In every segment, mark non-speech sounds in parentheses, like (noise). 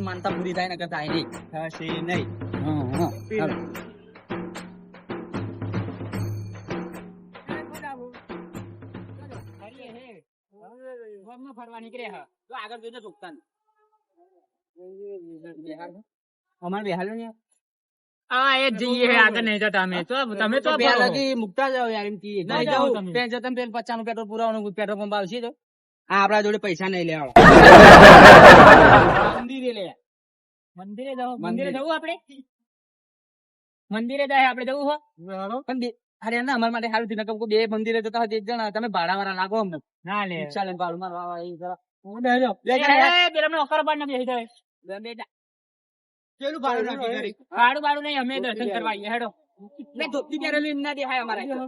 માનતા પૂરી થાય નકર થાય નહીં થશે નહીં. ફરવા નીકળે તો આગળ જોઈને ચોકતા અમારે બેહાડ્યો ને હા એ જઈએ આગળ નહીં જતા અમે. તો તમે તો બે મુકતા જાવ યાર એમ કી. નહીં જાવ તમે. જતા પેન પચાસનું પેટ્રોલ પુરાવાનું પેટ્રોલ પંપ આવશે તો. આ આપડા જોડે પૈસા નહીં લેવા. (laughs) મંદિરે લે. મંદિરે જવું મંદિરે. મંદિરે. જવું આપણે? મંદિરે જાય આપણે જવું હો? પણ અરે ના અમારા માટે સારું થયું. બે મંદિરે જતા હોય તો એક જણા. તમે ભાડા વાળા લાગો અમને. ના લે. ચાલે ભાડું મારવા આવા એ જરા. એ, પેલા અમને ઓકર બાર ના જાય બે બેટા. ભાડું બાડું નહીં. અમે દર્શન કરવા આવીએ હેડો. લે, ધોતી પહેરેલી ના દેખાય અમારે હેલો.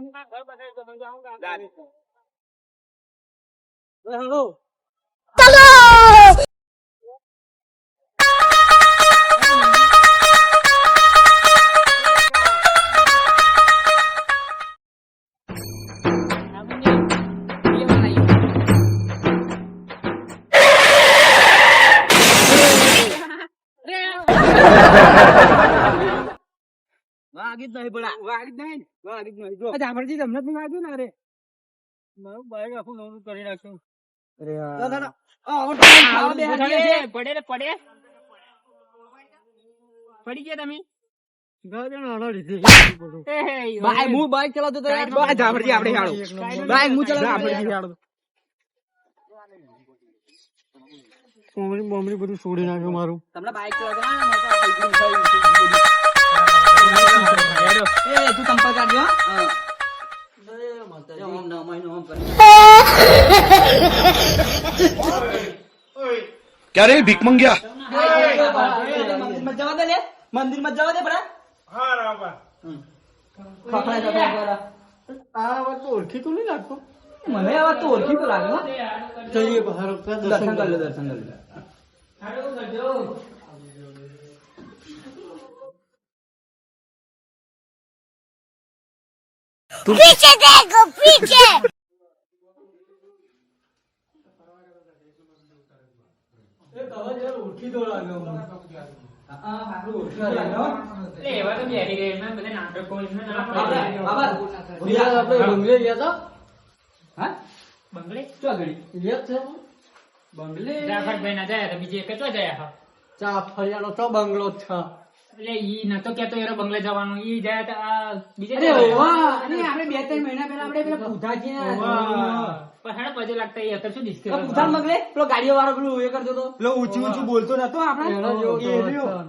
વાગી જ નહીં પણ વાગી જ નહીં. વાગી જ નહીં. જો. જામરજી તમને જ વાગ્યું ને અરે મારું બાઈક આખું નવું કરી નાખ્યું. પડે પડે. પડી ગયા તમે? એ, હે, બાઈક- હું બાઈક ચલાવતો તો યાર, આ જામરજી આપણે હેળો. બાઈક હું ચલાવતો તો હેળો. બધું છોડી નાખ્યું મારું. તમને બાઈક ચલાવતો એ તું તમ પગાડજો ક્યારે ભીખ મંગ્યા? જવા દે મંદિરમાં જવા દે બરા ઓળખી તું નહીં લાગતું? મને આ તો ઓળખી તો લાગ્યો દર્શન કરી દર્શન કરી લો. પડે. બાબા. આપણે બંગલે ગયા હતા હા? બંગલે? ચો ઘડી. ગયા છે બંગલે? જાફરભાઈ ના જાય તો બીજે એક જાય ચા ફરિયાનો તો બંગલો જ છે. એટલે ઈ નતો કેતો એરો બંગલે જવાનું. ઈ જાય બીજે અરે ઓવા, અરે આપણે બે ત્રણ મહિના પહેલા આપણે પેલા પૂઠાજીના- પણ હેડો પજે લાગતા એ અત્યારે શું પેલા પૂઠાણ મગલે પેલો ગાડીઓ વાળો પેલું એ કરતો હતો. પેલો ઊંચું ઊંચું બોલતો નતો આપણે.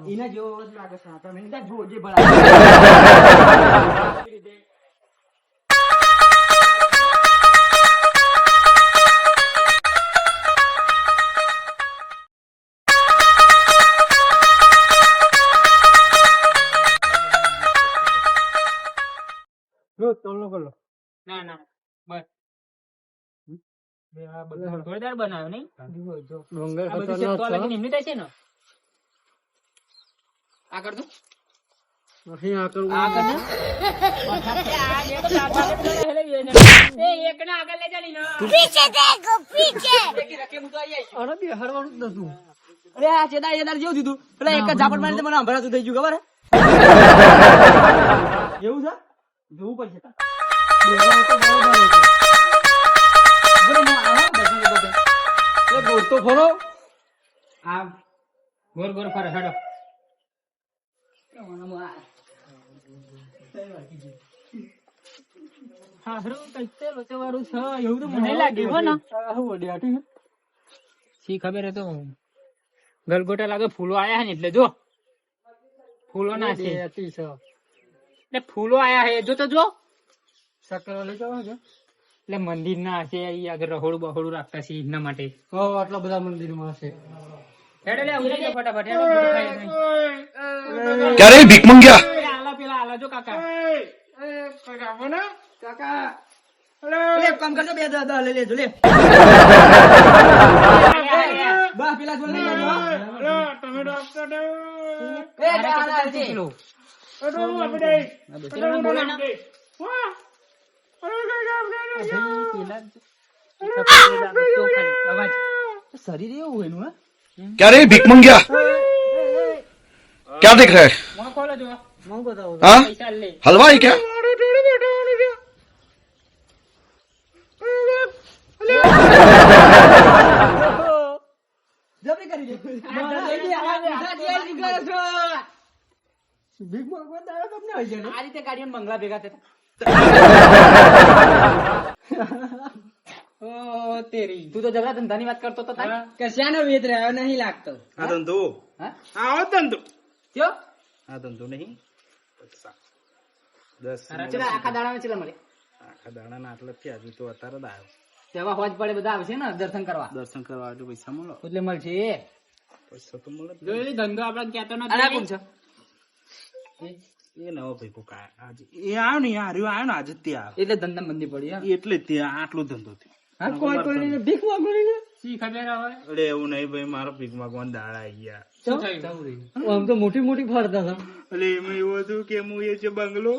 એનો જેવો લાગે છે. આપણે જોજે ભલા. (laughs) તોલો કરો ના ના બસ. જેવું દીધું પેલા એક જ ઝાપટ મારી મને અંભરાતું થઈ ગયું ખબર (laughs) એવું છે? જોવું પડશે હું દોડતો ખરો આ ગોર ગોર ફરે હેડો. હારું કઈ તો લોચાવાળું છે એવું તો મને લાગ્યું હો ને. ખબર હે ગલગોટા લાગે ફૂલો આયા હે ને એટલે જો. ફૂલો ના છે ને ફૂલો આયા હે. જો તો જો સકલો લેજો જો એટલે મંદિર ના હશે અહીં આગળ રહોડું બહોળું રાખતા છે એમના માટે. આટલા બધા મંદિરમાં હશે ક્યારે ભીખ મંગ્યા? આલા પેલા આલા જો કાકા. કાકા લે કામ કરજો બે દાદા લે લેજો લે. બા પેલા જોલે તમે ડોક્ટર એ દાદા છે. પેલું. આ બેસેરાને બોલે ને. પેલા તો ખાલી અવાજ શરીર એવું હોય એનું હા क्या रे भिक मंगिया क्या देख रहा है મોં ખોલો જો હું બતાવું हाँ પૈસા લે हलवा है क्या જબરી કરી દે ભીખ માંગવા દાડા તમને આવી જાય આ રીતે ગાડીઓ બંગલા ભેગા થતા. (laughs) ઓ તેરી. તું તો જબરા ધંધાની વાત કરતો તો કશાનો વેત રહ્યો નહીં લાગતો. આ ધંધો. હા? આવો ધંધો. કયો? આ ધંધો નહીં. દસ આખા દાડામાં ચલા મળે. આખા દાડા આટલા થયા હજુ તો અત્યારે જ આવ્યો. તેવા હોજ પડે બધા આવશે ને દર્શન કરવા. દર્શન કરવા આવજો પૈસા મળો. એટલે મળશે. પૈસા તો મળે જ ને. જોયેલી ધંધો આપડે અલા નથી એ નવો ભાઈ કોક આજે એ આવ્યો ને આ રહ્યો આવ્યો ને આજે જ એટલે ધંધા મંદી પડી એટલે જ આટલો ધંધો થયો. હા કોઈ કોઈને ભીખ માંગો ને શી ખબર હવે અરે એવું નહીં ભાઈ મારો ભીખ માંગવાના દાડા આવી ગયા. આમ તો મોટી મોટી ફરતા હતા. એટલે એમાં એવું હતું કે હું એ છે બંગલો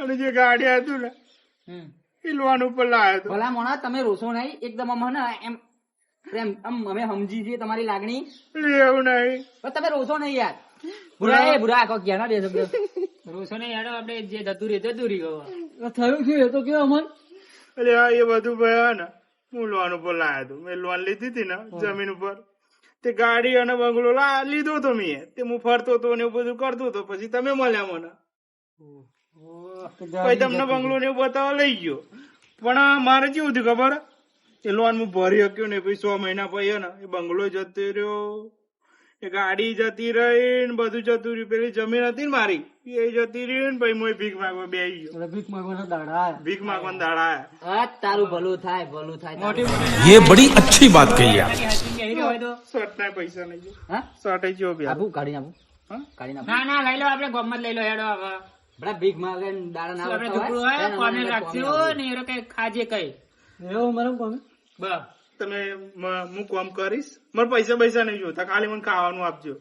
અને જે ગાડી હતું ને એ લોન ઉપર લાવ્યો હતો. ભલા મોણા તમે રોશો નહીં. એકદમ આમ હે ને એમ પ્રેમ આમ અમે સમજી છીએ તમારી લાગણી. એટલે એવું નહીં. તમે રોશો નહીં યાર. બુરા એ બુરા. કો ક્યાં ના બે શબ્દ રોસો ને યાડો આપણે જે રહે જતું રહ્યું થયું શું? એ તો કે અમન? એટલે આ એ બધું ભયા ને હું લોન ઉપર લાયા તું. મેં લોન લીધી હતી ને જમીન ઉપર. તે ગાડી અને બંગલો લા લીધો તો મેં. તે હું ફરતો હતો ને એવું બધું કરતો તો. પછી તમે મળ્યા મને. પછી તમને બંગલો ને એવું બતાવવા લઈ ગયો. પણ આ મારે કેવું થયું ખબર? એ લોન હું ભરી શક્યો ને પછી સો મહિના પછી ને એ બંગલો જતો રહ્યો. ગાડી જતી રહી ને બધું જતું રહ્યું. પેલી જમીન હતી ને મારી એ જતી રહી ને પછી મોય ભીખ માંગવા બે ભીખ માંગવાનો દાડા ભીખ માંગવાનો દાડા તારું ભલું થાય ભલું થાય મોટી બડી અચ્છી વાત કહી આપ શર્ટ ના પૈસા નહીં હા? શર્ટ જો ભી આપું કાઢી નાખું? કાઢી નાખું? ના ના લઈ લો આપણે ગમત લઈ લો હેડો હવે. બડા ભીખ માંગે દાડા ના આપણે હોય? કોને રાખ્યો ને એરો કઈ ખાજે કઈ? એવો મરમ કોને? બસ. તમે હું કામ કરીશ. મારે પૈસા પૈસા નહીં જોતા. ખાલી મને ખાવાનું આપજો.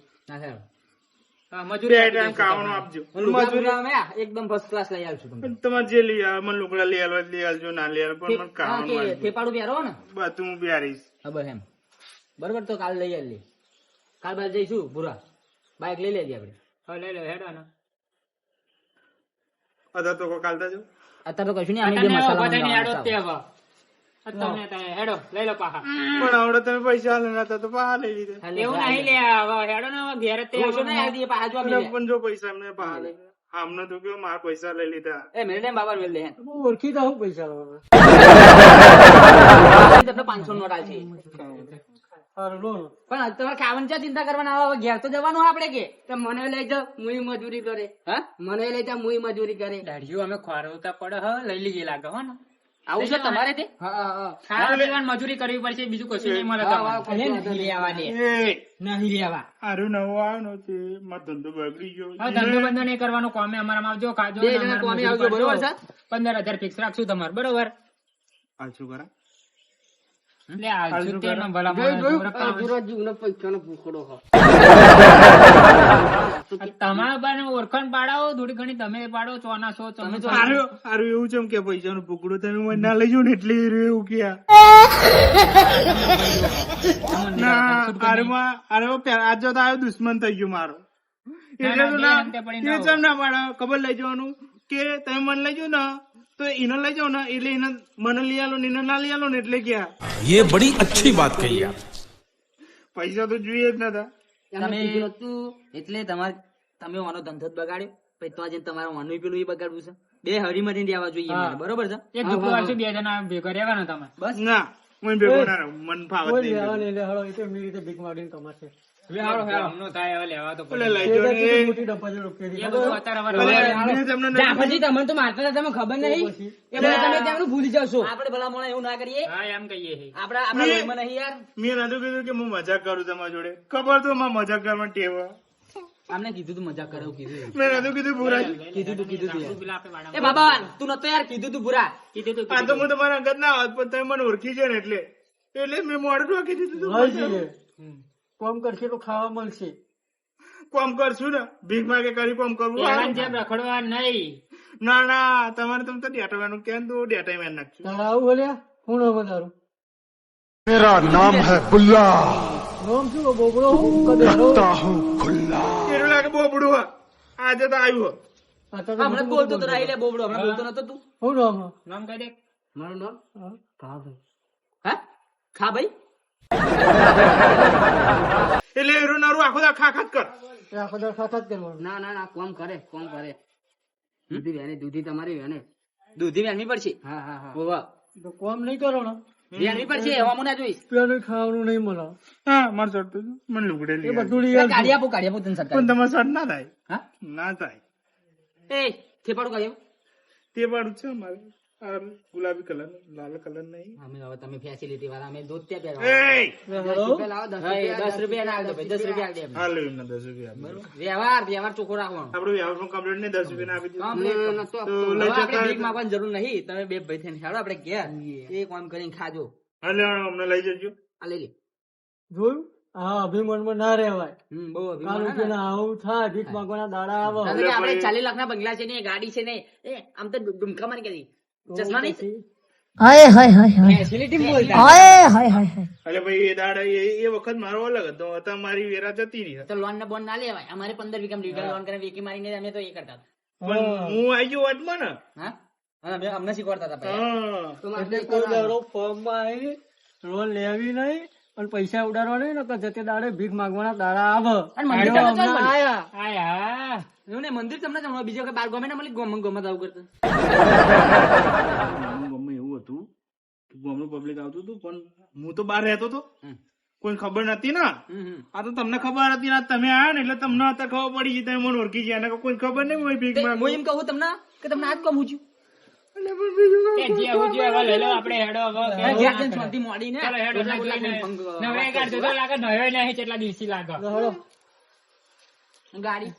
મજૂરી ખાવાનું આપજો. એકદમ ફર્સ્ટ ક્લાસ લઈ આવશું તમને. તમારે જે લઈ આવે મને લુગડા લઈ આલો લઈ આવજો ના લઈ આલો પણ મને ખાવાનું થેપાડું પહેરો ને. બધું હું પહેરીશ હા એમ. બરોબર તો કાલ લઈ કાલ બાદ જઈશું પૂરા બાઇક લઈ લેજે આપણે હા, લઈ લો હેડો ને. અધા તો કોક હાલતા અત્યારે તો કશું નહીં મસાલા તમે હેડો લઈ લો પાહા પણ આવડે તમે પૈસા હાલે નતા તો પા લઈ લીધા. એવું નહીં લે હેડો ને ઘેર તે રોશો નહીં આવી દઈએ, પાછા આપી પણ જો પૈસા એમને પા લઈ લીધા. તો કેવું મારા પૈસા લઈ લીધા. એ મેરે ટાઈમ બાબા મેલ દે ઓળખી તો હું પૈસા (laughs) તમને 500 નોટ આલશે. સારું લો ને. પણ તમારે ખાવાની ચા ચિંતા કરવાના આવે ઘેર તો જવાનું આપડે કે? મને લઈ જાઓ મુઈ મજૂરી કરે. હા? મને લઈ જાઓ મુઈ મજૂરી કરે. દાઢીઓ અમે ખોરવતા પડે હ લઈ લઈએ લાગે હો ને. આવું છે તમારે તે? હા હા હા. મજૂરી કરવી પડશે બીજું કશું નહીં મળે નહીં. એ. નહીં લેવા. હારું નવો આવ્યો છે મારો ધંધો બગડી ગયો. ધંધો બંધો નહીં કરવાનો કોમે અમારામાં આવજો ખાજો બે ને જણા અમારે કોમે આવજો, બરોબર. પંદર હજાર ફિક્સ રાખશું તમારે બરોબર? આ શું કરા? ભલા પૈસાનો ભૂખડો હો. (laughs) તમારા બાને ઓળખાણ પાડાવો થોડી ઘણી તમે પાડો ચોના છો તમે એવું છે કે મને ના લઈ ને એટલે એવું ક્યાં ના હારમાં હારમાં આજ તો આવ્યો દુશ્મન થઈ ગયો મારો. એટલે ના, ખબર લઈ જવાનું કે તમે મને લઈ જાઓ ને. તો એને લઈ જાઓ ને એટલે એને મને લઈ આલો ને એને ના લઈ આલો ને એટલે ક્યાં ये बड़ी अच्छी बात कही आप પૈસા તો જોઈએ જ નતા એમને કીધું નતું, એટલે તમારે તમે મારો ધંધો જ બગાડ્યો પછી તો આજે તમારા માનવી પેલું એ બગાડવું છે બે હળી મળી રહેવા જોઈએ મારે, બરોબર છે એક દુઃખ વાળશું બે જણા ભેગા રહેવાના તમે બસ ના હું ભેગો ના રહું મન ફાવત કોઈ નહીં લેવા નહીં લે હળો એ તો એમની રીતે ભીખ માંગીને કમાશે ગામનું થાય હવે લેવા તો પડે. એટલે લઈ એ જાઓ તો ને. કેટલી એ- મોટી ડબ્બાજી રોકેલી. એ બધું અત્યારે હવે એટલે રવા દે. મેં તમને નથી જાફરજી, તમને તો મારતા હતા, ખબર નહીં. એ બધા તમે ત્યાંનું ભૂલી જશો. આપણે ભલા મોણા એવું ના કરીએ. એમ કહીએ છે. આપડા આપડા નહીં યાર. મેં નતું કીધું કે હું મજાક કરું તમારા જોડે. ખબર તો મજાક કરવાની ટેવ. આમને કીધું તું મજાક કરો કીધું મેં નતું કીધું ભૂરા. કીધું તું કીધું તું એ બાબા તું નતો યાર કીધું તું પૂરા કીધું તું, આ તો હું તમારા અંગત ના હોત પણ તમે મને ઓળખી છે ને એટલે. એટલે મેં મોડું ઠોકી દીધું કોમ કરશે તો ખાવા મળશે. કોમ કરશું ને? ભીખ માગે કરી કોમ કરવું જેમ રખડવા નહીં. ના ના તમારે તમે તો ડેટા મેન કે તો ડેટા મેન નાખશું તારાવું બોલ્યા હું નામ તારું મેરા નામ હે બુલ્લા નામ શું બોબડો હું? કદરો હું ખુલ્લા એરો લાગે બોબડો આજે તો આવ્યો હમણાં બોલતો તો રહી લે બોબડો બોલતો નતો તું. નામ નામ નામ હે. ખા ભાઈ. એટલે નારું આખો દા ખાખત કર. આખો દા ખાખત કર ના ના ના કોમ કરે કોમ કરે. દૂધી વેને દૂધી તમારી વેને દૂધી વેનવી પડશે હા હા હા. ઓવા. તો કોમ નહીં કરો ને. વેનવી પડશે હવા ના જોઈશ. પેલું ખાવાનું નહીં મળે. હા મારે શર્ટ તો જો. મને એ બધું લઈ ગાડી આપો ગાડી આપો તને સરકાર. પણ તમારે શર્ટ ના થાય. હા? ના થાય. એ થેપાડું આપો. છે અમારે. આ ગુલાબી કલર લાલ કલર નહીં. અમે હવે તમે ફેસિલિટી વાળા અમે દૂધ ત્યાં એ દસ રૂપિયા લાવો દસ રૂપિયા ના આવતો દસ રૂપિયા આપી. હા લે એમને દસ રૂપિયા વ્યવહાર વ્યવહાર ચોખ્ખો રાખવાનો. આપડે વ્યવહારનું કમ્પ્લીટ ને દસ રૂપિયા આપી દીધું. Complete. તો હવે લઈ આપણે જતા ભીખ માંગવાની જરૂર નહીં. તમે બે ભાઈ થઈને હેડો આપડે ઘેર એ કામ કરીને ખાજો. અમને લઈ જજો. આ લઈ લે. જોયું? હા અભિમાનમાં ના રહેવાય. બહુ અભિમાન. આવું થાય ભીખ માંગવાના દાડા આવે. આપણે ચાલીસ લાખ ના બંગલા છે ને ગાડી છે ને એ આમ તો ડુમકા મારી કરી. એ વખત મારો અલગ હતો. મારી વેરા જતી રહી. તો લોન બોન ના લેવાય. અમારે પંદર વીઘા લીટર લોન કરીને વીકી મારીને તો એ કરતા હું. આવી વાતમાં ને? અમને શીખવાડતા હતા ફોર્મમાં આવી લોન લેવી નહીં. અને પૈસા ઉડાડવા નહીં નકર જતે દાડે ભીખ માંગવાના દાડા આવે. અને મંદિર તમને જમવા બીજો કે બાર ગમે ને મળી ગમે ગમત આવું કરતા. ગમે એવું હતું કે ગામનું પબ્લિક આવતું હતું પણ હું તો બહાર રહેતો હતો. કોઈ ખબર નથી ને. આ તો તમને ખબર હતી ને આ તમે આયા ને એટલે તમને અત્યારે ખબર પડી છે તમે મને ઓળખી ગયા. ને કોઈ ખબર નહીં હોય ભીખ માંગુ. હું એમ કહું તમને કે તમને આજ કમું પૂછ્યું ગાડી.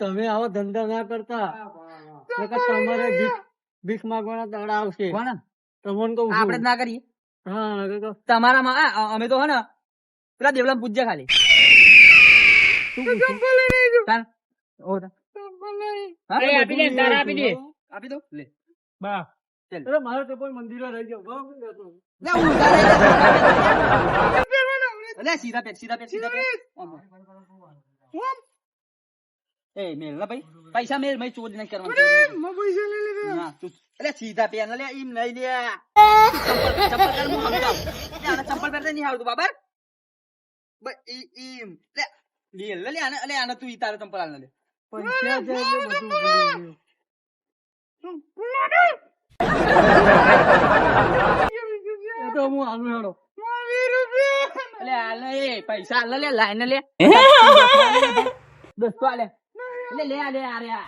તમે આવા ધંધા ના કરતા. તમારે ભીખ ભીખ માંગવાના દાડા આવશે. કોણ? તમને કહું છું. આપણે જ ના કરીએ. હા નકર તો તમારામાં આ, અ- અમે તો હે ને પેલા દેવલા પૂજ્ય ખાલી. તાર? ઓ તાર. હા, અરે આપી દે તારા આપી દે. આપી દો લે. બા. અરે મારે તો કોઈ મંદિરે રહી જાવ બરાબર ને તો? લે, હું ઉધાર લઈ જતો. લે, સીધા પેક સીધા પેક સીધા પેક ઓમ, ઓમ. એ મેલ ના ભાઈ. પૈસા મેર મેં ચોરી નહીં કરવાનું અરે તું- સીધા પેન લે ઈમ નહીં લે. ચપ્પલ ચંપલ પહેર હું સમજાવું. લે, પહેરતા નહીં આવડતું બાબર. ઈમ. લે, લે, લે, લે, આને લે, આને તું ઈ તારે ચંપલ આને લે પૈસા જાય એટલે બધું ભૂલી ગયું. એ તો હું આનું હેડો. અલે આલે પૈસા આલે લે લાઈને લે. દોસ્તો આલે. લે લે આ લે આ રે આ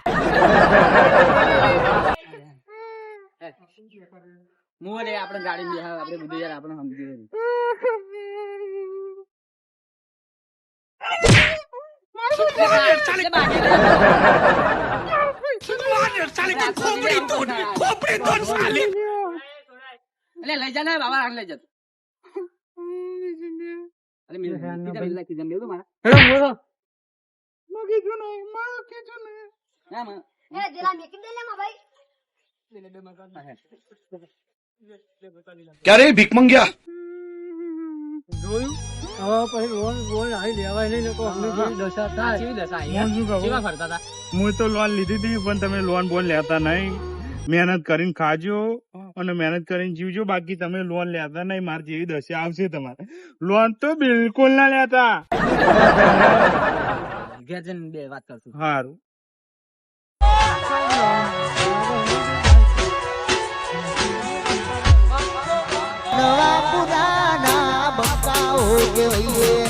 મું લે આપણે ગાડી બેહાવ આપણે બધું યાર આપણે સમજી. લઈ જા ને બાબા લઈ જતો મારા ક્યારે ભીખ મંગ્યા? જોયું? પછી લેવાય તો હું તો લોન લીધી હતી પણ તમે લોન બોન લેતા નહીં. મહેનત કરીને ખાજો અને મહેનત કરીને જીવજો. બાકી તમે લોન લેતા નહીં માર જેવી દશા આવશે તમારે. લોન તો બિલકુલ ના લેતા. ઘેર જઈને બે વાત કરશું. સારું નવા પુરાના બકાઓ કેવૈયા